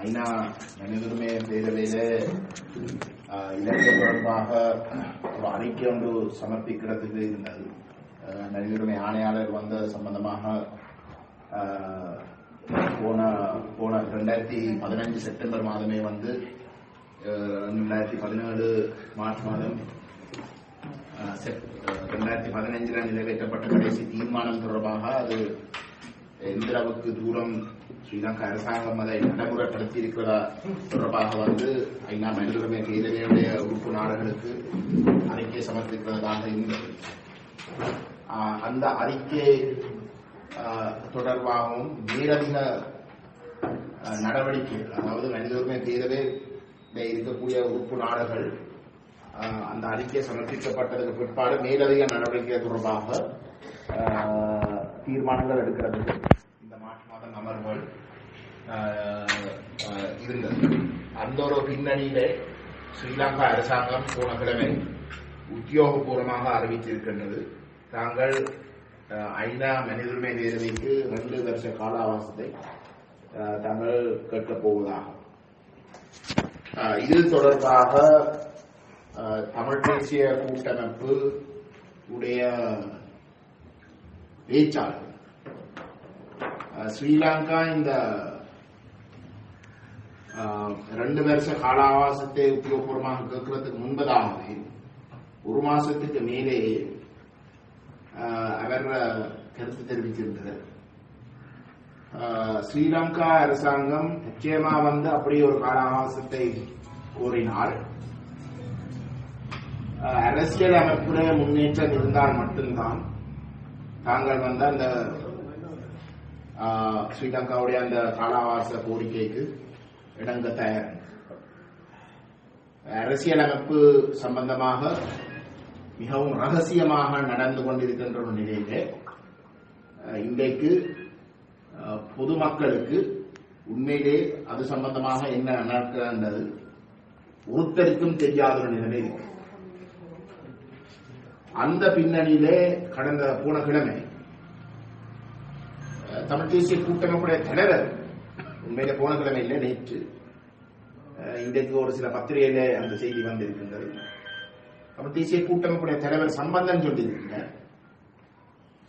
ஐநா மனிதருமே பேரவையில ஆஹ், இலங்கை தொடர்பாக ஒரு அறிக்கை ஒன்று சமர்ப்பிக்கிறதுக்கு இருந்தது ஆஹ், ஆணையாளர் வந்த சம்பந்தமாக போன போன ரெண்டாயிரத்தி பதினஞ்சு செப்டம்பர் மாதமே வந்து ரெண்டாயிரத்தி பதினேழு மார்ச் மாதம் ரெண்டாயிரத்தி பதினஞ்சுல நிறைவேற்றப்பட்ட கடைசி தீர்மானம் தொடர்பாக அது எந்த அளவுக்கு தூரம் ஸ்ரீலங்கா அரசாங்கம் அதை நடைமுறைப்படுத்தி இருக்கிறதா தொடர்பாக வந்து ஐநா மனித உரிமை பேரவையுடைய உறுப்பு நாடுகளுக்கு அறிக்கை சமர்ப்பிக்கிறதாக இருந்தது அந்த அறிக்கை தொடர்பாகவும் மேலதிக நடவடிக்கை அதாவது மனித உரிமை பேரவையில் இருக்கக்கூடிய உறுப்பு நாடுகள் அந்த அறிக்கை சமர்ப்பிக்கப்பட்டதுக்கு பிற்பாடு மேலதிக நடவடிக்கை தொடர்பாக தீர்மானங்கள் எடுக்கிறதுக்கு இந்த மார்ச் மாதம் அமர்வுகள் இருந்தது அந்த ஒரு பின்னணியிலே ஸ்ரீலங்கா அரசாங்கம் போன கிழமை உத்தியோகபூர்வமாக அறிவித்திருக்கின்றது தாங்கள் ஐநா மனித உரிமை பேரவைக்கு ரெண்டு வருஷ கால அவசத்தை தாங்கள் கேட்கப் போவதாகும் இது தொடர்பாக தமிழ் தேசிய கூட்டமைப்பு உடைய பேச்சாளர் ஸ்ரீலங்கா இந்த ரெண்டு வருஷ காலாவாசத்தை உத்தியோகபூர்வமாக கேட்கறதுக்கு முன்பதாகவே ஒரு மாசத்துக்கு மேலே அவர் கருத்து தெரிவித்திருந்தார் ஆஹ், ஸ்ரீலங்கா அரசாங்கம் நிச்சயமா வந்து அப்படி ஒரு கால அவகாசத்தை கோரினால் அரசியல் அமைப்புடைய முன்னேற்றம் இருந்தால் மட்டும்தான் தாங்கள் வந்து அந்த ஸ்ரீலங்காவுடைய அந்த காலாவாச கோரிக்கைக்கு இணங்க தயார் அரசியலமைப்பு சம்பந்தமாக மிகவும் ரகசியமாக நடந்து கொண்டிருக்கின்ற ஒரு நிலையிலே இன்றைக்கு பொதுமக்களுக்கு உண்மையிலே அது சம்பந்தமாக என்ன நடக்கிறது ஒருத்தருக்கும் தெரியாத ஒரு நிலைமை அந்த பின்னணியிலே கடந்த போன கிழமை தமிழ் தேசிய கூட்டமைப்புடைய தலைவர் உண்மையில போன கிழமை இல்லை நேற்று இன்றைக்கு ஒரு சில பத்திரிகையில அந்த செய்தி வந்திருக்கின்றது. அப்புறம் தேசிய கூட்டமைப்புடைய தலைவர் சம்பந்தன் சொல்லியிருக்கிறார்.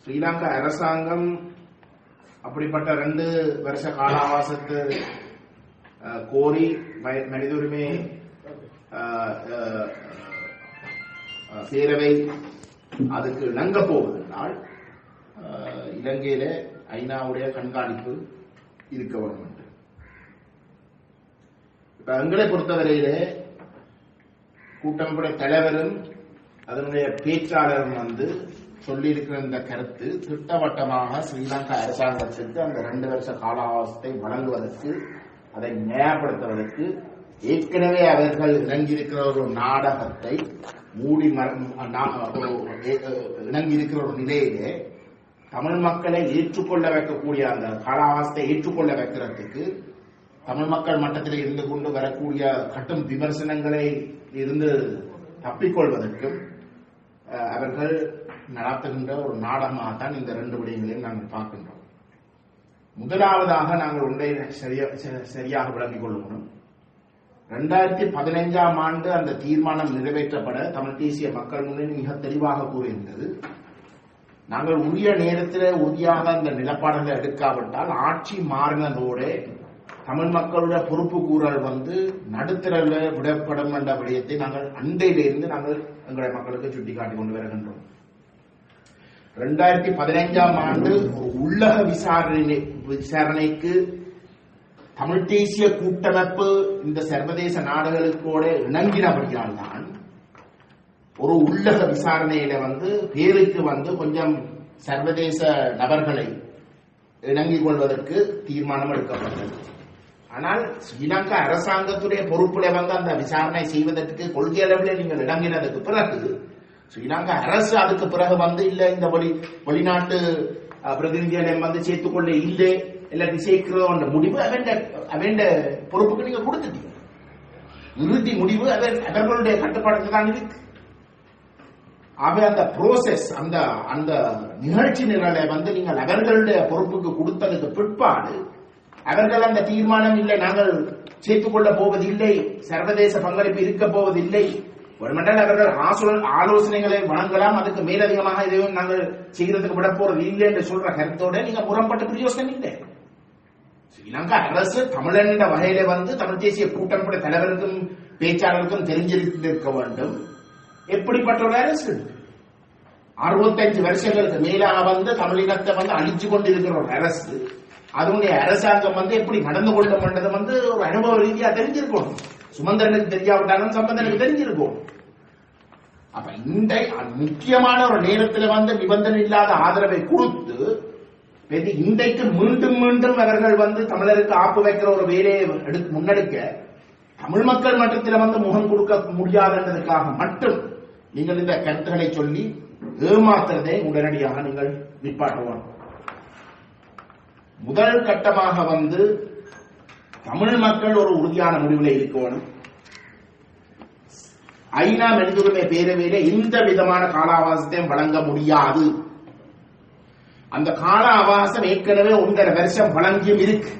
ஸ்ரீலங்கா அரசாங்கம் அப்படிப்பட்ட ரெண்டு வருஷ காலாவாசத்து கோரி மனித உரிமை பேரவை அதுக்கு இணங்க போவதனால் இலங்கையில ஐநாவுடைய கண்காணிப்பு இருக்க வேண்டும். எங்களை பொறுத்தவரையிலே கூட்டமைப்புடைய தலைவரும் அதனுடைய பேச்சாளரும் வந்து சொல்லியிருக்கிற இந்த கருத்து திட்டவட்டமாக ஸ்ரீலங்கா அரசாங்கத்திற்கு அந்த ரெண்டு வருஷ கால வழங்குவதற்கு அதை நியாயப்படுத்துவதற்கு ஏற்கனவே அவர்கள் இணங்கியிருக்கிற ஒரு நாடகத்தை மூடி மற- நா- இணங்கியிருக்கிற ஒரு நிலையிலே தமிழ் மக்களை ஏற்றுக்கொள்ள வைக்கக்கூடிய அந்த காலாவாசத்தை ஏற்றுக்கொள்ள வைக்கிறதுக்கு தமிழ் மக்கள் மட்டத்தில் இருந்து கொண்டு வரக்கூடிய கட்டும் விமர்சனங்களை இருந்து தப்பிக்கொள்வதற்கும் அவர்கள் நடத்துகின்ற ஒரு நாடகமாகத்தான் இந்த ரெண்டு விடயங்களையும் நாங்கள் பார்க்கின்றோம். முதலாவதாக நாங்கள் ஒன்றை ச- சரியாக விளங்கிக் கொள்ளணும் ரெண்டாயிரத்தி பதினைஞ்சாம் ஆண்டு அந்த தீர்மானம் நிறைவேற்றப்பட தமிழ் தேசிய மக்கள் முன்னணி மிக தெளிவாக கூறியிருந்தது. நாங்கள் உரிய நேரத்தில் உறுதியாக அந்த நிலப்பாடுகளை எடுக்காவிட்டால் ஆட்சி மாறினதோடு தமிழ் மக்களுடைய பொறுப்பு கூறல் வந்து நடுத்தரல விடப்படும் என்ற விடயத்தை நாங்கள் அண்டையிலிருந்து நாங்கள் எங்களுடைய மக்களுக்கு சுட்டிக்காட்டி கொண்டு வருகின்றோம். ரெண்டாயிரத்தி பதினைஞ்சாம் ஆண்டு உள்ளக விசாரணை விசாரணைக்கு தமிழ் தேசிய கூட்டமைப்பு இந்த சர்வதேச நாடுகளுக்கோட இணங்கினபடியால் தான் ஒரு உள்ளக விசாரணையில வந்து பேருக்கு வந்து கொஞ்சம் சர்வதேச நபர்களை இணங்கிக் கொள்வதற்கு தீர்மானம் எடுக்கப்பட்டது. ஆனால் ஸ்ரீலங்கா அரசாங்கத்துடைய பொறுப்புல வந்து அந்த விசாரணை செய்வதற்கு கொள்கை அளவில் நீங்கள் இணங்கினதுக்கு பிறகு ஸ்ரீலங்கா அரசு அதுக்கு பிறகு வந்து இல்ல இந்த வெளி வெளிநாட்டு பிரதிநிதிகளை வந்து சேர்த்துக்கொள்ள இல்லை இல்லாட்டி சேர்க்கிறோம் முடிவு அவன் அவன் பொறுப்புக்கு நீங்க கொடுத்துட்டீங்க. இறுதி முடிவு அவர் அவர்களுடைய கட்டுப்பாட்டுக்கு தான் இருக்கு. ஆக அந்த ப்ரோசஸ் அந்த அந்த நிகழ்ச்சி நிரலை வந்து நீங்கள் அவர்களுடைய பொறுப்புக்கு கொடுத்ததுக்கு பிற்பாடு அவர்கள் அந்த தீர்மானம் இல்லை. நாங்கள் சேர்த்துக் கொள்ள போவதில்லை. சர்வதேச பங்களிப்பு இருக்க போவதில்லை. ஒருமண்டால் அவர்கள் ஆசோ- ஆலோசனைகளை வழங்கலாம். அதுக்கு மேலதிகமாக எதையும் நாங்கள் செய்கிறதுக்கு விட போறது இல்லை என்று சொல்ற கருத்தோட நீங்க புறப்பட்ட பிரயோசனம் இல்லை. ஸ்ரீலங்கா அரசு தமிழன் வகையில வந்து தமிழ் தேசிய கூட்டமைப்புடைய தலைவருக்கும் பேச்சாளருக்கும் தெரிஞ்சிருந்திருக்க வேண்டும். எப்படிப்பட்ட ஒரு அரசு? அறுபத்தஞ்சு வருஷங்களுக்கு மேலாக வந்து தமிழினத்தை வந்து அழிச்சு கொண்டிருக்கிற ஒரு அரசு. அதனுடைய அரசாங்கம் வந்து எப்படி நடந்து கொள்ளணும்ன்றது வந்து ஒரு அனுபவ ரீதியா தெரிஞ்சிருக்கணும் சுமந்திரனுக்கு தெரியாவிட்டாலும் சம்பந்தனுக்கு தெரிஞ்சிருக்கும். அப்ப இந்த முக்கியமான ஒரு நேரத்துல வந்து நிபந்தனை இல்லாத ஆதரவை கொடுத்து இன்றைக்கு மீண்டும் மீண்டும் அவர்கள் வந்து தமிழருக்கு ஆப்பு வைக்கிற ஒரு வேலையை முன்னெடுக்க தமிழ் மக்கள் மட்டத்தில் வந்து முகம் கொடுக்க முடியாதுன்றதுக்காக மட்டும் நீங்கள் இந்த கருத்துக்களை சொல்லி ஏமாத்துறதை உடனடியாக நீங்கள் நிப்பாட்டுவோம். முதல் கட்டமாக வந்து தமிழ் மக்கள் ஒரு உறுதியான முடிவில் இருக்கணும் ஐநா மனிதுரிமை பேரவையில எந்த விதமான கால அவகாசத்தையும் வழங்க முடியாது. அந்த கால அவகாசம் ஏற்கனவே ஒன்றரை வருஷம் வழங்கியும் இருக்கு.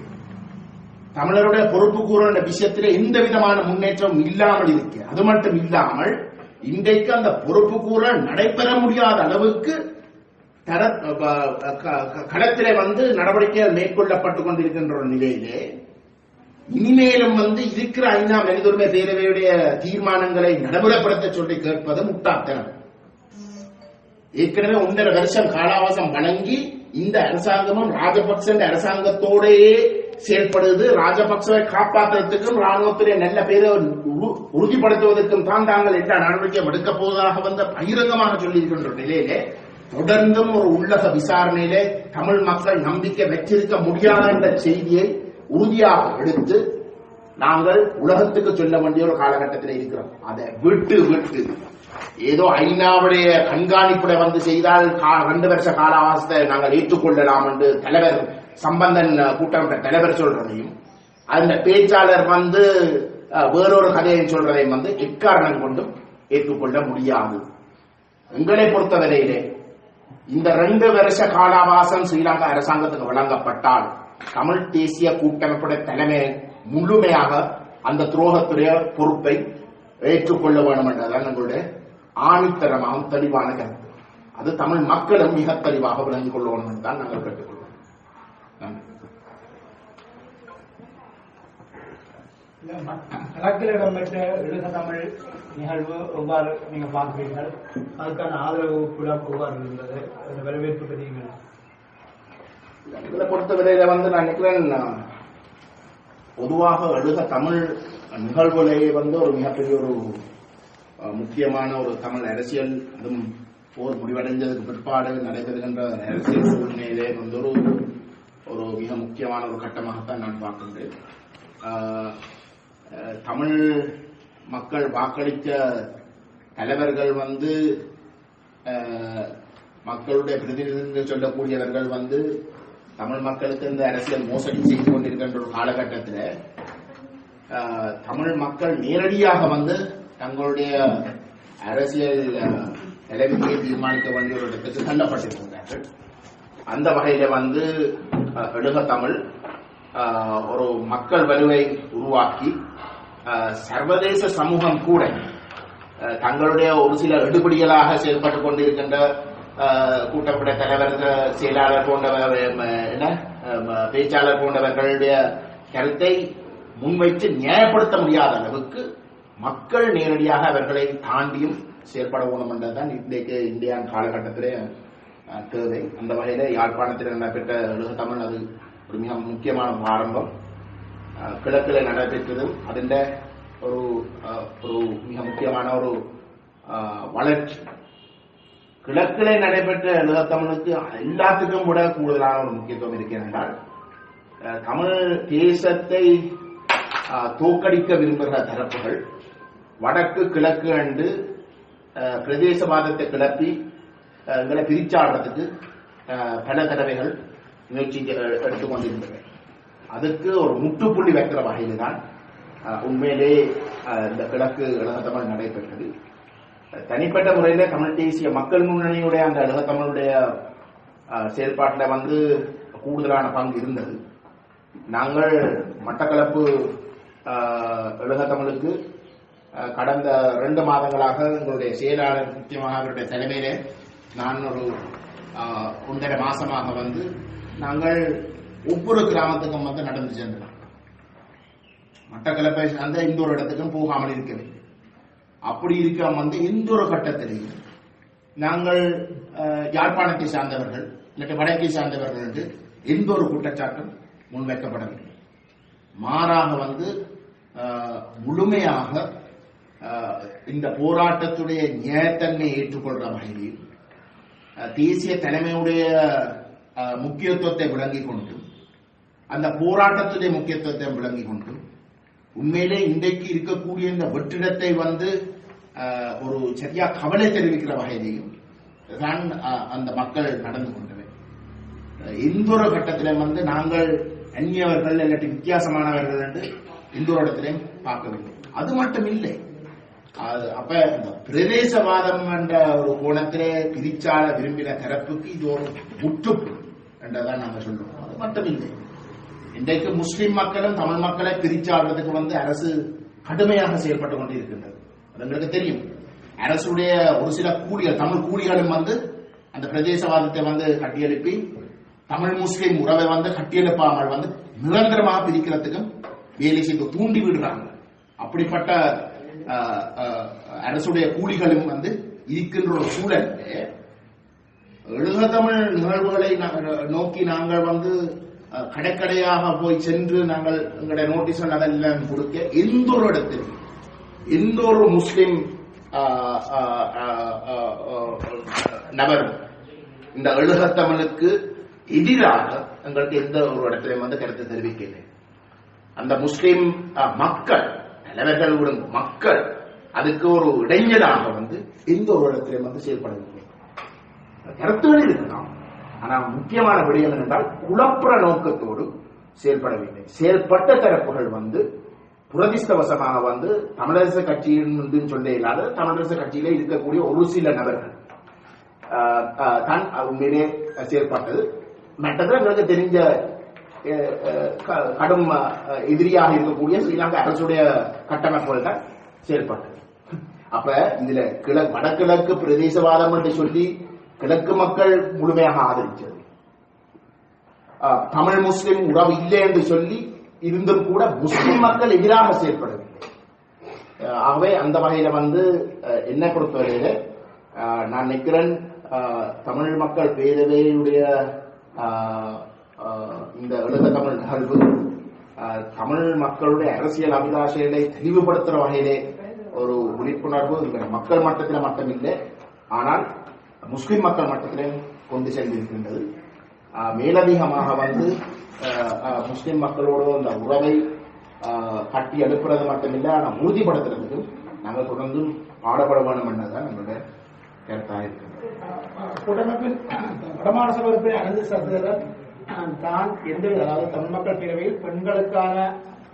தமிழருடைய பொறுப்பு கூறுகின்ற விஷயத்தில் எந்த விதமான முன்னேற்றம் இல்லாமல் இருக்கு. அது மட்டும் இல்லாமல் இன்றைக்கு அந்த பொறுப்பு கூற நடைபெற முடியாத அளவுக்கு தர க- களத்திலே வந்து நடவடிக்கைகள் மேற்கொள்ளப்பட்டுக் கொண்டிருக்கின்ற ஒரு நிலையிலே இனிமேலும் வந்து இருக்கிற ஐநா மனிதுரிமை பேரவையுடைய தீர்மானங்களை நடைமுறைப்படுத்த சொல்லி கேட்பது முட்டாத்தனம் ஏற்கனவே ஒன்றரை வருஷம் காலாவாசம் வழங்கி இந்த அரசாங்கமும் ராஜபக்ச அரசாங்கத்தோடையே செயல்படுது. ராஜபக்சவை காப்பாற்றுறதுக்கும் ராணுவத்துடைய நல்ல பேரை உறுதிப்படுத்துவதற்கும் தான் தாங்கள் எல்லா நடவடிக்கையும் எடுக்க போவதாக வந்து பகிரங்கமாக சொல்லியிருக்கின்ற நிலையிலே தொடர்ந்தும் ஒரு உள்ளக விசாரணையிலே தமிழ் மக்கள் நம்பிக்கை வச்சிருக்க முடியாத என்ற செய்தியை உறுதியாக எடுத்து நாங்கள் உலகத்துக்கு சொல்ல வேண்டிய ஒரு காலகட்டத்தில் இருக்கிறோம். அதை விட்டு விட்டு. ஏதோ ஐநாவுடைய கண்காணிப்புல வந்து செய்தால் கா- ரெண்டு வருஷ கால நாங்கள் ஏற்றுக்கொள்ளலாம் என்று தலைவர் சம்பந்தன் அஹ், கூட்டமைப்பு தலைவர் சொல்றதையும் அந்த பேச்சாளர் வந்து வேறொரு கதையை சொல்றதையும் வந்து எக்காரணம் கொண்டும் ஏற்றுக்கொள்ள முடியாது. எங்களை பொறுத்தவரையிலே இந்த ரெண்டு வருஷ காலாவாசம் ஸ்ரீலங்கா அரசாங்கத்துக்கு வழங்கப்பட்டால் தமிழ் தேசிய கூட்டமைப்புடைய தலைமை முழுமையாக அந்த துரோகத்துடைய பொறுப்பை ஏற்றுக்கொள்ள வேண்டும் என்றதான் எங்களுடைய ஆணித்தரமாகவும் தெளிவான கருத்து. அது தமிழ் மக்களும் மிக தெளிவாக விளங்கிக் கொள்ள வேண்டும் என்று தான் நாங்கள் கேட்டுக்கொள்வோம் கலக்கில் இடம்பெற்ற எழுத தமிழ் நிகழ்வு எவ்வாறு நீங்க பார்க்கிறீர்கள்? அதுக்கான ஆதரவு புலம் எவ்வாறு இருந்தது? அந்த வரவேற்பு பற்றி நீங்கள் பொறுத்த விலையில வந்து நான் நினைக்கிறேன் பொதுவாக எழுத தமிழ் நிகழ்வுலேயே வந்து ஒரு மிகப்பெரிய ஒரு முக்கியமான ஒரு தமிழ் அரசியல் அதுவும் போர் முடிவடைஞ்சதுக்கு பிற்பாடு நடைபெறுகின்ற அரசியல் சூழ்நிலையிலே வந்து ஒரு ஒரு மிக முக்கியமான ஒரு கட்டமாகத்தான் நான் பார்க்கின்றேன். தமிழ் மக்கள் வாக்களித்த தலைவர்கள் வந்து மக்களுடைய பிரதிநிதிகள் சொல்லக்கூடியவர்கள் வந்து தமிழ் மக்களுக்கு இந்த அரசியல் மோசடி செய்து கொண்டிருக்கின்ற ஒரு காலகட்டத்தில் தமிழ் மக்கள் நேரடியாக வந்து தங்களுடைய அரசியல் நிலைமையை தீர்மானிக்க வேண்டிய ஒரு இடத்துக்கு தள்ளப்பட்டிருக்கிறார்கள். அந்த வகையில வந்து எழுக தமிழ் ஒரு மக்கள் வலுவை உருவாக்கி சர்வதேச சமூகம் கூட தங்களுடைய ஒரு சில எடுபடிகளாக செயல்பட்டுக் கொண்டிருக்கின்ற கூட்டப்பட கூட்டப்பட்ட தலைவர் செயலாளர் போன்றவர் என்ன பேச்சாளர் போன்றவர்களுடைய கருத்தை முன்வைத்து நியாயப்படுத்த முடியாத அளவுக்கு மக்கள் நேரடியாக அவர்களை தாண்டியும் செயல்பட வேண்டும் என்றதுதான் இன்றைக்கு இந்தியா காலகட்டத்திலே தேவை. அந்த வகையில யாழ்ப்பாணத்தில் நடைபெற்ற எழுக தமிழ் அது ஒரு மிக முக்கியமான ஆரம்பம். கிழக்கில் நடைபெற்றது அதன் ஒரு ஒரு மிக முக்கியமான ஒரு வளர்ச்சி கிழக்கிலே நடைபெற்ற எழுதத்தமிழுக்கு எல்லாத்துக்கும் கூட கூடுதலான ஒரு முக்கியத்துவம் இருக்கிறது என்றால் தமிழ் தேசத்தை தோக்கடிக்க தோற்கடிக்க விரும்புகிற தரப்புகள் வடக்கு கிழக்கு அண்டு பிரதேசவாதத்தை கிளப்பி அஹ், எங்களை பிரிச்சாடுறதுக்கு பல தடவைகள் முயற்சி எடுத்துக்கொண்டிருந்தது அதுக்கு ஒரு முற்றுப்புள்ளி வைக்கிற வகையில் தான் உண்மையிலே இந்த கிழக்கு இலகத்தமிழ் நடைபெற்றது. தனிப்பட்ட முறையில தமிழ் தேசிய மக்கள் முன்னணியுடைய அந்த இலகத்தமிழுடைய செயல்பாட்டில் வந்து கூடுதலான பங்கு இருந்தது. நாங்கள் மட்டக்களப்பு ஆஹ், தமிழுக்கு கடந்த ரெண்டு மாதங்களாக எங்களுடைய செயலாளர் முக்கியமாக அவருடைய தலைமையிலே நான் ஒரு ஒன்றரை மாசமாக வந்து நாங்கள் ஒவ்வொரு கிராமத்துக்கும் வந்து நடந்து சென்றோம் மட்டக்களப்பை அந்த எந்த ஒரு இடத்துக்கும் போகாமல் இருக்கவில்லை அப்படி இருக்க வந்து எந்த ஒரு கட்டத்திலையும் நாங்கள் யாழ்ப்பாணத்தை சார்ந்தவர்கள் இல்லாட்டி வடக்கை சார்ந்தவர்கள் என்று எந்த ஒரு குற்றச்சாட்டும் முன்வைக்கப்படவில்லை. மாறாக வந்து முழுமையாக இந்த போராட்டத்துடைய நியாயத்தன்மையை ஏற்றுக்கொள்ற வகையில் தேசிய தலைமையுடைய முக்கியத்துவத்தை விளங்கிக் கொண்டு அந்த போராட்டத்துடைய முக்கியத்துவத்தை விளங்கிக் கொண்டு உண்மையிலே இன்றைக்கு இருக்கக்கூடிய இந்த வெற்றிடத்தை வந்து ஒரு சரியா கவலை தெரிவிக்கிற வகையிலையும் தான் அந்த மக்கள் நடந்து கொண்டவை. அஹ், எந்த ஒரு கட்டத்திலும் வந்து நாங்கள் அந்நியவர்கள் இல்லாட்டி வித்தியாசமானவர்கள் என்று எந்த ஒரு இடத்திலையும் பார்க்கவில்லை. அது மட்டும் இல்லை அது அப்ப இந்த பிரதேசவாதம் என்ற ஒரு கோணத்திலே பிரிச்சால விரும்பின தரப்புக்கு இது ஒரு முற்றுப்பு என்றதான் நாங்க சொல்றோம். அது மட்டும் இல்லை இன்றைக்கு முஸ்லிம் மக்களும் தமிழ் மக்களை பிரிச்சாடுறதுக்கு வந்து அரசு கடுமையாக செயல்பட்டு கொண்டு இருக்கின்றது அது எங்களுக்கு தெரியும். அரசுடைய ஒரு சில கூலிகள் தமிழ் கூலிகளும் வந்து அந்த பிரதேசவாதத்தை வந்து கட்டியெழுப்பி தமிழ் முஸ்லிம் உறவை வந்து கட்டியெழுப்பாமல் வந்து நிரந்தரமாக பிரிக்கிறதுக்கும் வேலை செய்து தூண்டி விடுறாங்க. அப்படிப்பட்ட அரசுடைய கூலிகளும் வந்து இருக்கின்ற ஒரு சூழல் எழுக தமிழ் நிகழ்வுகளை நோக்கி நாங்கள் வந்து கடைக்கடையாக போய் சென்று நாங்கள் எங்களுடைய நோட்டீஸ் அதெல்லாம் கொடுக்க எந்த ஒரு இடத்திலும் எந்த ஒரு முஸ்லிம் நபரும் நபர் இந்த எழுகத்தமிழுக்கு எதிராக எங்களுக்கு எந்த ஒரு இடத்திலும் வந்து கருத்து தெரிவிக்கலை அந்த முஸ்லிம் மக்கள் தலைவர்கள் விடும் மக்கள் அதுக்கு ஒரு இடைஞ்சலாக வந்து எந்த ஒரு இடத்திலும் வந்து செயல்படவில்லை கருத்துகள் இருக்கலாம். ஆனால் முக்கியமான விடயம் என்றால் குழப்புற நோக்கத்தோடு செயல்படவில்லை செயல்பட்ட தரப்புகள் வந்து புரதிஷ்டவசமாக வந்து தமிழரசு கட்சியின் சொல்ல இல்லாத தமிழரசு கட்சியிலே இருக்கக்கூடிய ஒரு சில நபர்கள் தான் உண்மையிலே செயல்பட்டது. மற்றது எங்களுக்கு தெரிஞ்ச க- கடும் எதிரியாக இருக்கக்கூடிய ஸ்ரீலங்கா அரசுடைய கட்டமைப்புகள் தான் செயல்பட்டது. அப்ப இதுல கிழ வடகிழக்கு பிரதேசவாதம் என்று சொல்லி கிழக்கு மக்கள் முழுமையாக ஆதரிச்சது தமிழ் முஸ்லிம் உறவு இல்லை என்று சொல்லி இருந்தும் கூட முஸ்லிம் மக்கள் எதிராக செயல்படவில்லை ஆகவே அந்த வகையில வந்து என்ன பொறுத்தவரையில நான் நினைக்கிறேன் தமிழ் மக்கள் பேரவையுடைய இந்த எழுத தமிழ் நிகழ்வு தமிழ் மக்களுடைய அரசியல் அபிலாஷைகளை தெளிவுபடுத்துற வகையிலே ஒரு விழிப்புணர்வு மக்கள் மட்டத்தில் மட்டுமில்லை. ஆனால் முஸ்லிம் மக்கள் மட்டத்திலே கொண்டு சென்றிருக்கின்றது மேலதிகமாக வந்து முஸ்லிம் மக்களோட அந்த உறவை கட்டி எழுப்புறது மட்டுமில்லை ஆனால் உறுதிப்படுத்துறதுக்கு நாங்கள் தொடர்ந்து பாடுபட வேண்டும் என்றதான் நம்மளுடைய கருத்தாக இருக்கிறது குடிமக்கள் வடமாநில சபை உறுப்பினர் அனந்த சகோதரர் தான் எந்த அதாவது தமிழ் மக்கள் பேரவையில் பெண்களுக்கான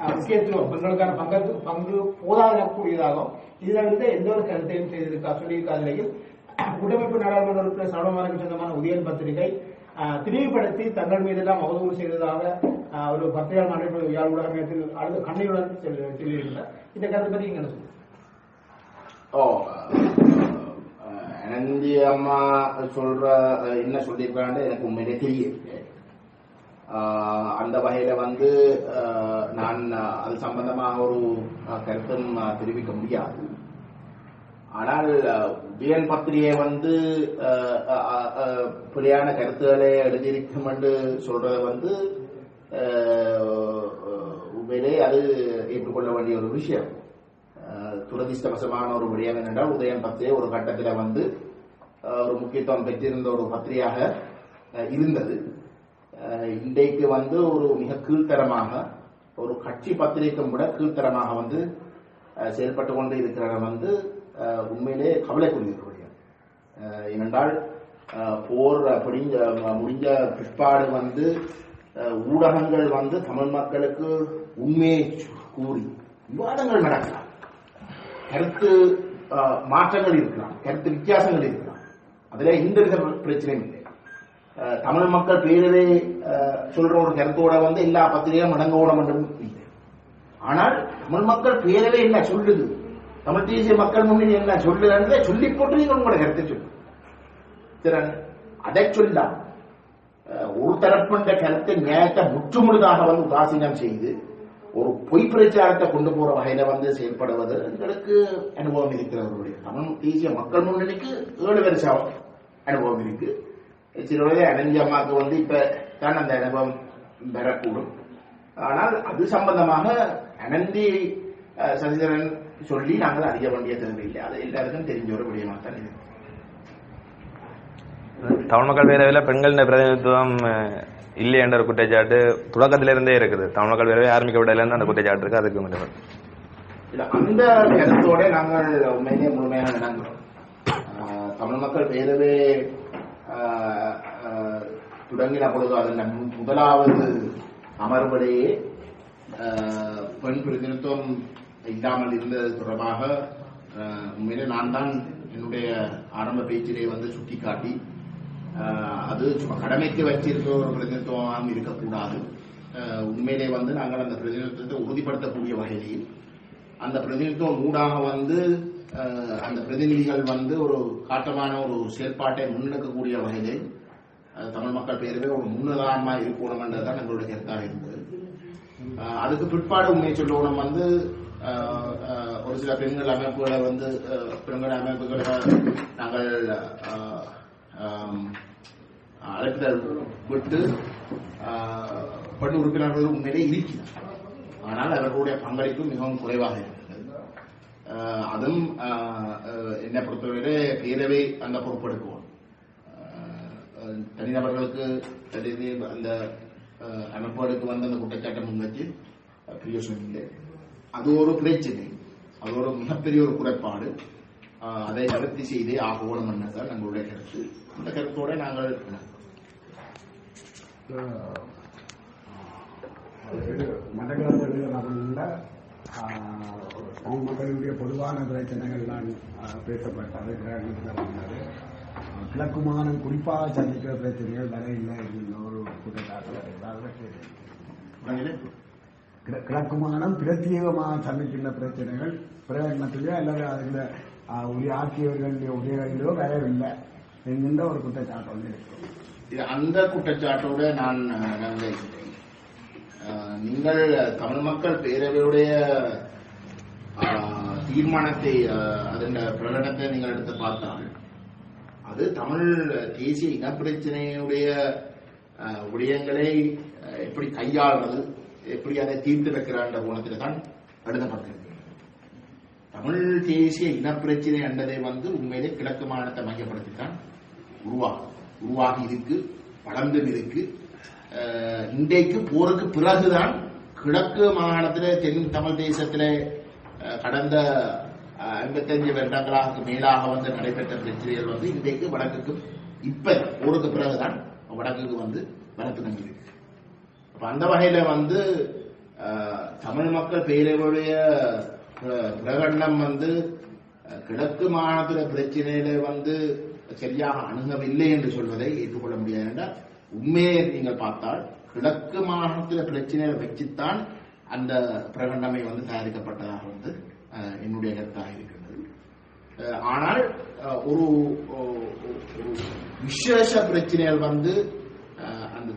முக்கியத்துவம் பெண்களுக்கான பங்கு பங்கு போதாதக்கூடியதாகவும் இதில் வந்து எந்த ஒரு கருத்தையும் செய்திருக்கா சொல்லியிருக்காத நிலையில் கூட்டமைப்பு நாடாளுமன்ற உறுப்பினர் சொந்தமான உதயன் பத்திரிகை திரிவுபடுத்தி தங்கள் மீதெல்லாம் அவதூறு செய்ததாக ஒரு பத்திரிகையாளர் நடைபெறும் யாழ் ஊடகத்தில் அடுத்த கண்ணீருடன் சொல்லியிருந்தார் இந்த கருத்தை பற்றி நீங்க என்ன சொல்லுங்க ஓ அனந்தி அம்மா சொல்ற என்ன சொல்லியிருக்காங்க எனக்கு உண்மையிலே தெரியல அந்த வகையில வந்து நான் அது சம்பந்தமாக ஒரு கருத்தும் தெரிவிக்க முடியாது. ஆனால் பிஎன் உதயன் பத்திரிகை வந்து அஹ், பிழையான கருத்துக்களை எழுதியிருக்கும் என்று சொல்றது வந்து உண்மையிலே அது ஏற்றுக்கொள்ள வேண்டிய ஒரு விஷயம். துரதிஷ்டவசமான துரதிர்ஷ்டவசமான ஒரு விடயம் என்னென்றால் உதயன் பத்திரிகை ஒரு கட்டத்தில் வந்து ஒரு முக்கியத்துவம் பெற்றிருந்த ஒரு பத்திரிகையாக இருந்தது. இன்றைக்கு வந்து ஒரு மிக கீழ்த்தரமாக ஒரு கட்சி பத்திரிகைக்கும் விட கீழ்த்தரமாக வந்து செயல்பட்டு கொண்டு இருக்கிறத வந்து உண்மையிலே கவலைக்குரியவர்களுடைய ஏனென்றால் போர் முடிஞ்ச முடிஞ்ச பிற்பாடு வந்து ஊடகங்கள் வந்து தமிழ் மக்களுக்கு உண்மையை கூறி விவாதங்கள் நடக்கலாம். கருத்து மாற்றங்கள் இருக்கலாம். கருத்து வித்தியாசங்கள் இருக்கலாம். அதுல எந்த வித பிரச்சனையும் இல்லை. தமிழ் மக்கள் பேரவே சொல்ற ஒரு கருத்தோட வந்து எல்லா பத்திரிகையும் மடங்கோட மட்டும் இல்லை. ஆனால் தமிழ் மக்கள் பேரவே என்ன சொல்லுது? தமிழ் தேசிய மக்கள் முன்னணி என்ன சொல்லுதுன்றதை சொல்லி போட்டு நீங்க உங்களோட கருத்தை சொல்லு. திறன் அதை சொல்லலாம் ஒரு தரப்புன்ற கருத்தை நேரத்தை முற்றுமுழுதாக வந்து உதாசீனம் செய்து ஒரு பொய் பிரச்சாரத்தை கொண்டு போற வகையில வந்து செயல்படுவது எங்களுக்கு அனுபவம் இருக்கிறவர்களுடைய தமிழ் தேசிய மக்கள் முன்னணிக்கு ஏழு வருஷம் அனுபவம் இருக்கு. சிறுவயது அனந்தி அம்மாவுக்கு வந்து இப்ப தான் அந்த அனுபவம் பெறக்கூடும் ஆனால் அது சம்பந்தமாக அனந்தி சசிதரன் சொல்லி நாங்கள் அறிய வேண்டிய தேவையில்லை அது எல்லாருக்கும் தெரிஞ்ச ஒரு விடயமாக தான் இருக்கு தமிழ் மக்கள் பேரவையில் பெண்களின் பிரதிநிதித்துவம் இல்லை என்ற ஒரு குற்றச்சாட்டு தொடக்கத்திலிருந்தே இருக்குது தமிழ் மக்கள் பேரவை ஆரம்பிக்க விடலேருந்து அந்த குற்றச்சாட்டு இருக்கு அதுக்கு மட்டும் இல்ல அந்த கருத்தோட நாங்கள் உண்மையிலே முழுமையாக ஆஹ் தமிழ் மக்கள் பேரவே தொடங்கின பொழுது அதன் முதலாவது அமர்விலேயே ஆஹ், பெண் பிரதிநிதித்துவம் இல்லாமல் இருந்தது தொடர்பாக உண்மையிலே நான் தான் என்னுடைய ஆரம்ப பேச்சிலே வந்து சுட்டிக்காட்டி அது சும்மா கடமைக்கு வச்சிருக்கிற ஒரு பிரதிநிதித்துவம் இருக்கக்கூடாது உண்மையிலே வந்து நாங்கள் அந்த பிரதிநிதித்துவத்தை உறுதிப்படுத்தக்கூடிய வகையில் அந்த பிரதிநிதித்துவம் ஊடாக வந்து அந்த பிரதிநிதிகள் வந்து ஒரு காட்டமான ஒரு செயற்பாட்டை முன்னெடுக்கக்கூடிய வகையிலே தமிழ் மக்கள் பேரவை ஒரு முன்னுதாரணமா இருக்கணும்ன்றதுதான் எங்களுடைய கருத்தாக இருந்தது. அதுக்கு பிற்பாடு உண்மையை சொல்லணும் வந்து ஒரு சில பெண்கள் அமைப்புகளை வந்து பெண்கள் அமைப்புகளை நாங்கள் அழைப்பிதழ் விட்டு பெண் உறுப்பினர்கள் உண்மையிலே இருக்கிறார் ஆனால் அவர்களுடைய பங்களிப்பு மிகவும் குறைவாக இருக்கிறது அதுவும் என்னை பொறுத்தவரை பேரவை அந்த பொறுப்பெடுக்குவோம் தனிநபர்களுக்கு அந்த அமைப்புகளுக்கு வந்து அந்த குற்றச்சாட்டை முன்வச்சு பிரியோசனம் இல்லை. அது ஒரு பிரச்சனை. அது ஒரு மிகப்பெரிய ஒரு குறைபாடு. அதை நிவர்த்தி செய்தே ஆகணும் என்னதான் எங்களுடைய கருத்து. அந்த கருத்தோட நாங்கள் மக்களுடைய பொதுவான பிரச்சனைகள் தான் பேசப்பட்டது வந்தது. கிழக்கு மாநிலம் குறிப்பாக சந்திக்கிற பிரச்சனைகள் வர இல்லை என்கின்ற ஒரு குற்றச்சாட்டு கிழக்குமானம் பிரத்யேகமாக சந்திக்கின்ற பிரச்சனைகள் பிரகடனத்திலேயோ அல்லது அதில் உரிய ஆட்சியர்களுடைய உதவிகளிலோ வரவில்லை என்கின்ற ஒரு குற்றச்சாட்டு வந்து இருக்கிறோம் இது அந்த குற்றச்சாட்டோட நான் அஹ், நீங்கள் தமிழ் மக்கள் பேரவையுடைய தீர்மானத்தை அதன் பிரகடனத்தை நீங்கள் எடுத்து பார்த்தால் அது தமிழ் தேசிய இனப்பிரச்சனையுடைய விடயங்களை எப்படி கையாள்வது எப்படி அதை தீர்த்து வைக்கிறான்ற கோணத்தில் தான் எழுதப்பட்டிருக்கு தமிழ் தேசிய இனப்பிரச்சனை என்றதை வந்து உண்மையிலே கிழக்கு மாநிலத்தை மையப்படுத்தி தான் உருவாகும். உருவாகி இருக்கு வளர்ந்து இருக்கு. இன்றைக்கு போருக்கு பிறகுதான் கிழக்கு மாகாணத்தில் தென் தமிழ் தேசத்தில் கடந்த ஐம்பத்தஞ்சு வருடங்களாக மேலாக வந்து நடைபெற்ற பிரச்சனைகள் வந்து இன்றைக்கு வடக்குக்கும் இப்ப போருக்கு பிறகுதான் வடக்குக்கு வந்து வரத்து நம்பியிருக்கு அந்த வகையில வந்து தமிழ் மக்கள் பேரவையுடைய பிரகடனம் வந்து கிழக்கு மாநில பிரச்சனையில வந்து சரியாக அணுகவில்லை என்று சொல்வதை ஏற்றுக்கொள்ள முடியாது என்றால் உண்மையை நீங்கள் பார்த்தால் கிழக்கு மாகாணத்தில பிரச்சனையை வச்சுத்தான் அந்த பிரகடனமை வந்து தயாரிக்கப்பட்டதாக வந்து என்னுடைய கருத்தாக இருக்கின்றது. ஆனால் ஒரு விசேஷ பிரச்சனைகள் வந்து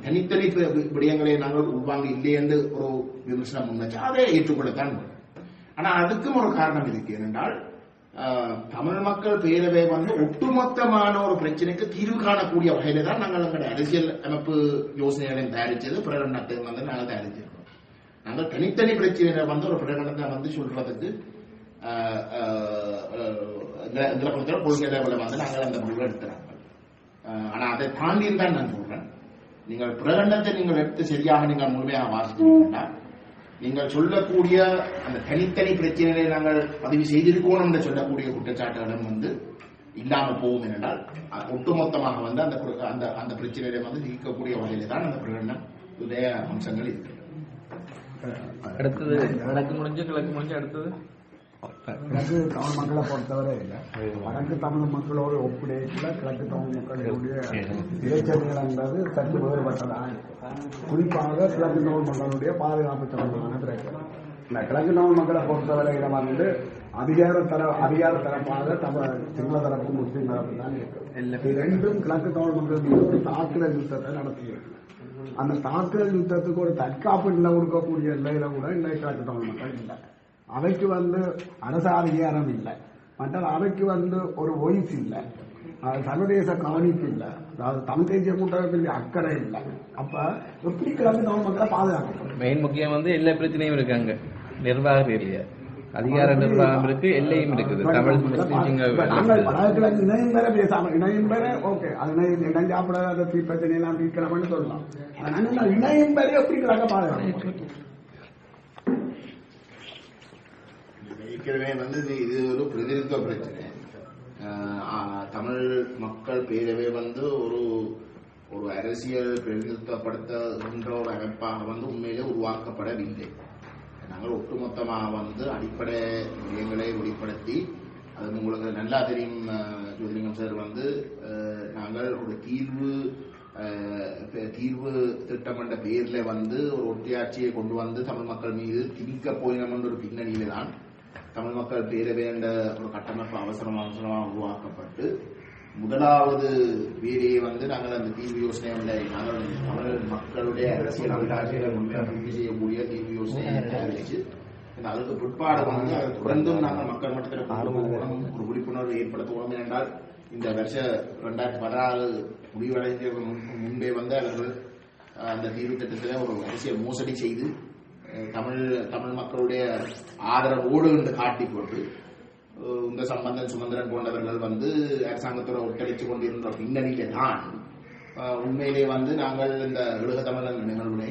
தனித்தனி விடயங்களை நாங்கள் உள்வாங்க இல்லை என்று ஒரு விமர்சனம் முன்வச்சு அதை ஏற்றுக்கொள்ளத்தான் ஆனா அதுக்கும் ஒரு காரணம் இருக்கு ஏனென்றால் தமிழ் மக்கள் பேரவை வந்து ஒட்டுமொத்தமான ஒரு பிரச்சனைக்கு தீர்வு காணக்கூடிய வகையில தான் நாங்கள் எங்களுடைய அரசியல் அமைப்பு யோசனைகளை தயாரிச்சது பிரகடனத்தையும் வந்து நாங்கள் தயாரிச்சிருக்கோம் நாங்கள் தனித்தனி பிரச்சனைகளை வந்து ஒரு பிரகடனத்தை வந்து சொல்றதுக்கு அஹ், பொறுத்தவரை கொள்கை லெவலில் வந்து நாங்கள் அந்த முடிவை எடுத்துறாங்க. ஆனா அதை தாண்டி தான் நான் சொல்றேன் நீங்கள் பிரகடனத்தை நீங்கள் எடுத்து சரியாக நீங்கள் முழுமையாக வாசிச்சீங்கன்னா நீங்கள் சொல்லக்கூடிய அந்த தனித்தனி பிரச்சனைகளை நாங்கள் பதிவு செய்திருக்கோம் என்று சொல்லக்கூடிய குற்றச்சாட்டுகளும் வந்து இல்லாம போகும் என்றால் ஒட்டுமொத்தமாக வந்து அந்த அந்த அந்த பிரச்சனைகளை வந்து நீக்கக்கூடிய வகையில தான் அந்த பிரகடனம் உடைய அம்சங்கள் இருக்கு. அடுத்தது வடக்கு முடிஞ்சு கிழக்கு முடிஞ்சு அடுத்தது? கிழக்கு தமிழ் மக்களை பொறுத்தவரை இல்லை வடக்கு தமிழ் மக்களோடு ஒப்பிடையில கிழக்கு தமிழ் மக்களுடைய இடைச்சல்கள் என்பது சற்று வேறுபட்டதாக குறிப்பாக கிழக்கு தமிழ் மக்களுடைய பாதுகாப்பு சம்பந்தமான பிரச்சனை இந்த கிழக்கு தமிழ் மக்களை பொறுத்தவரையில வந்து அதிகார தர அதிகார தரப்பாக தமிழ் சிங்கள தரப்பு முஸ்லீம் தரப்பு தான் இருக்கு ரெண்டும் கிழக்கு தமிழ் மக்கள் மீது ஒரு தாக்குதல் யுத்தத்தை நடத்தியிருக்கு அந்த தாக்குதல் யுத்தத்துக்கு ஒரு தற்காப்பு நிலை கொடுக்கக்கூடிய நிலையில கூட இன்னைக்கு கிழக்கு தமிழ் மக்கள் இல்லை அவைக்கு வந்து அரச அதிகாரம் இல்லை. மற்ற அவைக்கு வந்து ஒரு ஒய்ஸ் இல்லை. சர்வதேச கவனிப்பு இல்லை. அதாவது தமிழ் தேசிய கூட்டமைப்பில் அக்கறை இல்லை. அப்ப எப்படி கிழக்கு தமிழ் மக்களை பாதுகாக்கப்படும் மெயின் முக்கியம் வந்து எல்லா பிரச்சனையும் இருக்கு அங்க. நிர்வாக ரீதியா அதிகார நிர்வாகம் இருக்கு எல்லையும் இருக்குது. தமிழ் வடகிழக்கு இணையம் வேற பேசாம இணையம் வேற ஓகே அது இணைஞ்சு சாப்பிட அதை தீ பிரச்சனை எல்லாம் தீர்க்கலாம்னு சொல்லலாம் இணையம் வேற எப்படி கிழக்க பாதுகாக்கப்படும் ஏற்கனவே வந்து இது இது ஒரு பிரதிநிதித்துவ பிரச்சனை. தமிழ் மக்கள் பேரவை வந்து ஒரு ஒரு அரசியல் பிரதிநிதித்துவப்படுத்துகின்ற ஒரு அமைப்பாக வந்து உண்மையிலே உருவாக்கப்படவில்லை. நாங்கள் ஒட்டுமொத்தமாக வந்து அடிப்படை விடயங்களை வெளிப்படுத்தி அது உங்களுக்கு நல்லா தெரியும் ஜோதிலிங்கம் சார் வந்து நாங்கள் ஒரு தீர்வு தீர்வு திட்டம் என்ற வந்து ஒரு ஒட்டியாட்சியை கொண்டு வந்து தமிழ் மக்கள் மீது திணிக்க போயினோம் ஒரு பின்னணியில் தான் தமிழ் மக்கள் பேரவை என்ற ஒரு கட்டமைப்பு அவசரம் அவசரமாக உருவாக்கப்பட்டு முதலாவது வேலையை வந்து நாங்கள் அந்த தீர்வு யோசனை நாங்கள் தமிழ் மக்களுடைய அரசியல் அபிலாஷைகளை முன்னேற்றி செய்யக்கூடிய தீர்வு தயாரிச்சு இந்த அதுக்கு பிற்பாடு வந்து அதை தொடர்ந்தும் நாங்கள் மக்கள் மட்டத்தில் ஒரு விழிப்புணர்வு ஏற்படுத்தணும் என்றால் இந்த வருஷ ரெண்டாயிரத்தி பதினாறு முடிவடைந்த முன்- முன்பே வந்து அவர்கள் அந்த தீர்வு திட்டத்தில் ஒரு அரசியல் மோசடி செய்து தமிழ் தமிழ் மக்களுடைய ஆதரவோடு என்று காட்டிக்கொண்டு அஹ், இந்த சம்பந்தன் சுமந்திரன் போன்றவர்கள் வந்து அரசாங்கத்தோட ஒட்டடிச்சு கொண்டிருந்த பின்னணியில தான் உண்மையிலே வந்து நாங்கள் இந்த எழுக தமிழன் நிகழ்வினை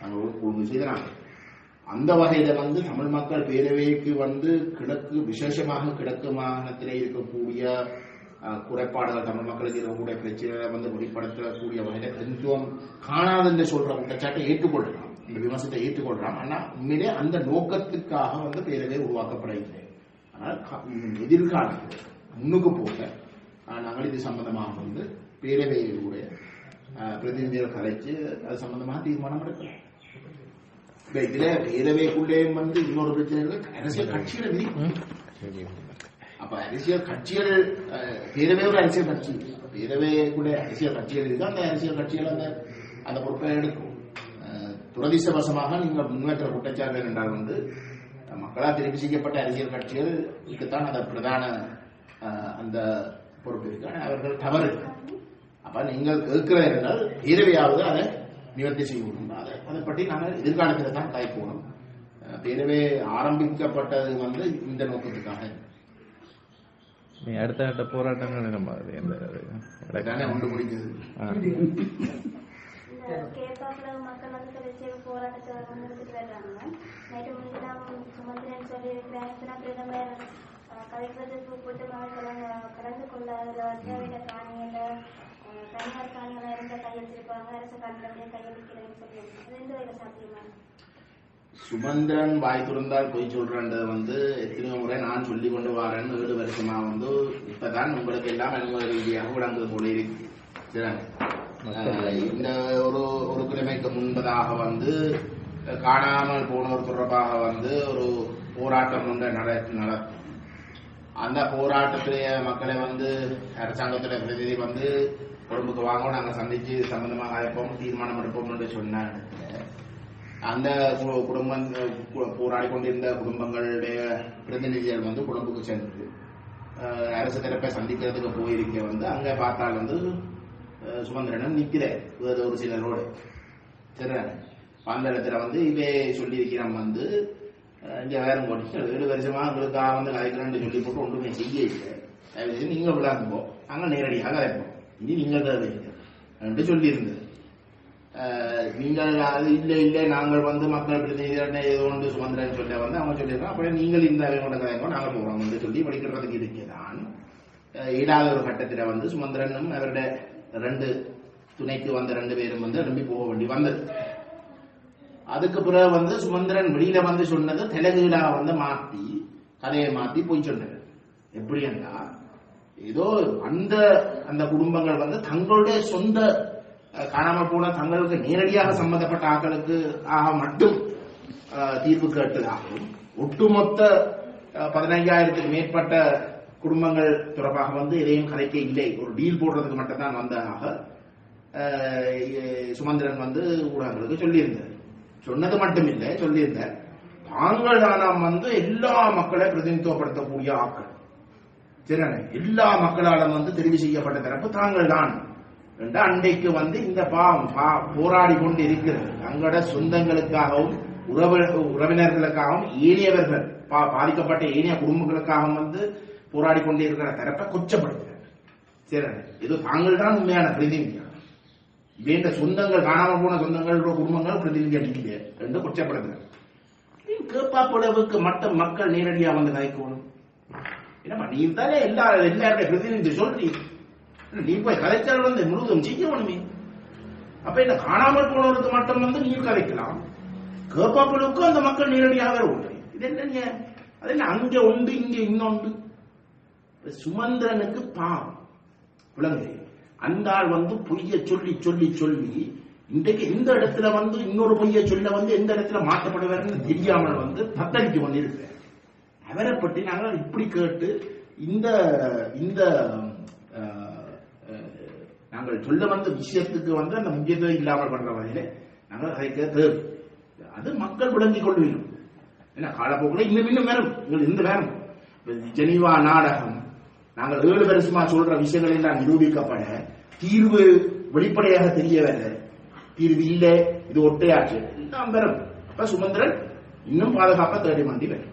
நாங்கள் ஒரு- ஒன்று செய்தனாங்க அந்த வகையில வந்து தமிழ் மக்கள் பேரவைக்கு வந்து கிழக்கு விசேஷமாக கிழக்கு மாகாணத்திலே இருக்கக்கூடிய குறைபாடுகள் தமிழ் மக்களுக்கு இருக்கக்கூடிய பிரச்சனைகளை வந்து வெளிப்படுத்தக்கூடிய வகையில பிரதித்துவம் காணாது என்று சொல்ற குற்றச்சாட்டை ஏற்றுக்கொள்ளலாம் விமர்சனத்தை ஏற்றுக்கொள்ளலாம் ஆனா உண்மையிலே அந்த நோக்கத்துக்காக வந்து பேரவை உருவாக்கப்படவில்லை ஆனால் எதிர்காலத்தில் முன்னுக்கு போக நாங்கள் இது சம்பந்தமாக வந்து பேரவையினுடைய பிரதிநிதிகள் கலைச்சு அது சம்பந்தமாக தீர்மானம் எடுக்கலாம். இப்ப இதுல பேரவைக்குள்ளே வந்து இன்னொரு பிரச்சனை அரசியல் கட்சிகளை விதி. அப்ப அரசியல் கட்சிகள் பேரவை ஒரு அரசியல் கட்சி. பேரவைக்குள்ளே அரசியல் கட்சிகள் இருக்கு அந்த அரசியல் கட்சிகள் அந்த அந்த பொறுப்பை எடுக்கும். அஹ், துரதிர்ஷ்டவசமாக நீங்கள் முன்வைக்கிற குற்றச்சாட்டு என்றால் வந்து மக்களால் தெரிவு செய்யப்பட்ட அரசியல் கட்சிகள் இதுக்குத்தான் அந்த பிரதான அந்த பொறுப்பு இருக்கு. ஆனா அவர்கள் தவறு. அப்ப நீங்கள் கேட்கிற என்றால் பேரவையாவது அதை நிவர்த்தி செய்யணும் அதை அதை பற்றி நாங்கள் எதிர்காலத்தில் தான் காய்ப்போம் பேரவை ஆரம்பிக்கப்பட்டது வந்து இந்த நோக்கத்துக்காக. அடுத்த கட்ட போராட்டங்கள் என்ன மாதிரி? ஒன்று முடிஞ்சது. கேப்பாக்குல மக்கள் வந்து கடைசியாக போராட்டத்தை முன்னெடுத்துட்டு வர்றாங்க நைட்டு முடிஞ்செல்லாம் சுமந்திரன் சொல்லியிருக்கிறாங்க பிரதமர் அஹ், கலைக்கிறதுக்கு கூட்டு மக்கள் கலந்து கொள்ளாத தேவையில காணியில தனியார் காணிகளை இருந்த கையெழுத்திருப்பாங்க அரசு காணிகளுடைய கையெழுக்கிறேன்னு சொல்லி அது எந்த வகையில் சாத்தியமா சுமந்திரன் வாய் துறந்தால் பொய் சொல்றன்றது வந்து எத்தனையோ முறை நான் சொல்லி கொண்டு வரேன் ஏழு வருஷமா வந்து இப்பதான் உங்களுக்கு எல்லாம் அனுமதி ரீதியாக விளங்குது போல இருக்கு சரிதானே? இந்த ஒரு ஒரு கிழமைக்கு முன்பதாக வந்து காணாமல் போனோர் தொடர்பாக வந்து ஒரு போராட்டம் ஒன்று நட நடக்கும் அந்த போராட்டத்திலேய மக்களை வந்து அரசாங்கத்துடைய பிரதிநிதி வந்து கொழும்புக்கு வாங்க நாங்கள் சந்திச்சு சம்பந்தமாக அழைப்போம் தீர்மானம் எடுப்போம் என்று சொன்னாங்க. அந்த கு- குடும்பம் போராடி கொண்டிருந்த குடும்பங்களுடைய பிரதிநிதிகள் வந்து கொழும்புக்கு சென்று அரசு தரப்பை சந்திக்கிறதுக்கு போயிருக்க வந்து அங்க பார்த்தால் வந்து சுமந்திரனும் நிற்கிறார். வேறு ஒரு சிலரோடு. சரி அந்த இடத்துல வந்து இவே சொல்லியிருக்கிறோம் வந்து இங்கே இங்க வேற போட்டு ஏழு வருஷமா உங்களுக்காக வந்து கதைக்கிறேன்னு சொல்லி போட்டு ஒன்றுமே செய்ய இல்லை. நீங்கள் செய்து நாங்கள் நேரடியாக கதைப்போம் இனி நீங்கள் தேவையில்லை என்று சொல்லியிருந்தது. நீங்கள் அது இல்லை இல்லை நாங்கள் வந்து மக்கள் பிரதிநிதிகள் ஏதோ ஒன்று சுமந்திரன் சொல்ல வந்து அவங்க சொல்லியிருக்கோம் அப்படியே நீங்கள் இந்த அவங்களோட கதைங்க நாங்கள் போகிறோம் வந்து சொல்லி படிக்கிறதுக்கு இருக்கிறான் இடாத ஒரு கட்டத்தில் வந்து சுமந்திரனும் அவருடைய ரெண்டு துணைக்கு வந்த ரெண்டு பேரும் வந்து எழும்பி போக வேண்டி வந்தது. அதுக்கு பிறகு வந்து சுமந்திரன் வெளியில வந்து சொன்னது தெலுங்குல வந்து மாத்தி கதையை மாத்தி போய் சொன்னது எப்படி என்றா ஏதோ அந்த அந்த குடும்பங்கள் வந்து தங்களுடைய சொந்த காணாம காணாமல் போன தங்களுக்கு நேரடியாக சம்பந்தப்பட்ட ஆட்களுக்கு ஆக மட்டும் அஹ், தீர்வு கேட்டதாகவும் ஒட்டுமொத்த பதினைஞ்சாயிரத்துக்கு மேற்பட்ட குடும்பங்கள் தொடர்பாக வந்து எதையும் கதைக்க இல்லை. ஒரு டீல் போடுறதுக்கு மட்டும்தான் வந்ததாக சுமந்திரன் வந்து ஊடகங்களுக்கு சொல்லியிருந்தார். சொன்னது மட்டும் இல்லை சொல்லியிருந்தார். தாங்கள் தானம் வந்து எல்லா மக்களை பிரதிநிதித்துவப்படுத்தக்கூடிய ஆக்கள் திறனை எல்லா மக்களாலும் வந்து தெரிவு செய்யப்பட்ட தரப்பு தாங்கள் தான் என்று அன்றைக்கு வந்து இந்த பாவம் பா- போராடி கொண்டு இருக்கிறது தங்களோட சொந்தங்களுக்காகவும் உறவு உறவினர்களுக்காகவும் ஏனையவர்கள் பா- பாதிக்கப்பட்ட ஏனைய குடும்பங்களுக்காகவும் வந்து போராடி கொண்டே இருக்கிற தரப்பை கொச்சப்படுத்துகிறார் சரி இது தாங்கள் தான் உண்மையான பிரதிநிதிகள் வேண்ட சொந்தங்கள் காணாமல் போன சொந்தங்களோட குடும்பங்கள் பிரதிநிதிகள் இல்லை என்று கொச்சப்படுத்துகிறார் கேப்பாப்புடவுக்கு மட்டும் மக்கள் நேரடியா வந்து கதைக்கணும். என்னப்பா நீ தானே எல்லா எல்லாருடைய பிரதிநிதி சொல்லி நீ போய் கதைச்சால் வந்து முழுதும் செய்யணுமே அப்ப இந்த காணாமல் போனவருக்கு மட்டும் வந்து நீ கதைக்கலாம்? கேப்பாப்புடவுக்கு அந்த மக்கள் நேரடியாக உண்டு. இது என்ன நீ அது என்ன அங்க உண்டு இங்க இன்னொன்று? சுமந்திரனுக்கு பாவம். விளங்கு அந்த ஆள் வந்து பொய்ய சொல்லி சொல்லி சொல்லி இன்றைக்கு இந்த இடத்துல வந்து இன்னொரு பொய்ய சொல்ல வந்து எந்த இடத்துல மாற்றப்படுவாருன்னு தெரியாமல் வந்து தத்தளித்து கொண்டிருக்கிறார். அவரை பற்றி நாங்கள் இப்படி கேட்டு இந்த இந்த நாங்கள் சொல்ல வந்த விஷயத்துக்கு வந்து அந்த முக்கியத்துவம் இல்லாமல் பண்ற வகையில நாங்கள் அதை கேட்டு அது மக்கள் விளங்கிக் கொள்வீர்கள் ஏன்னா காலப்போக்கில் இன்னும் இன்னும் வேணும். எங்களுக்கு இந்த வேணும்? இப்ப ஜெனீவா நாடகம். நாங்கள் ஏழு வருஷமா சொல்ற விஷயங்கள் எல்லாம் நிரூபிக்கப்பட தீர்வு வெளிப்படையாக தெரிய வரல தீர்வு இல்லை இது ஒட்டையாச்சு. எல்லாம் வரும் அப்ப சுமந்திரன் இன்னும் பாதுகாப்பா தேடி மண்டி வரும்.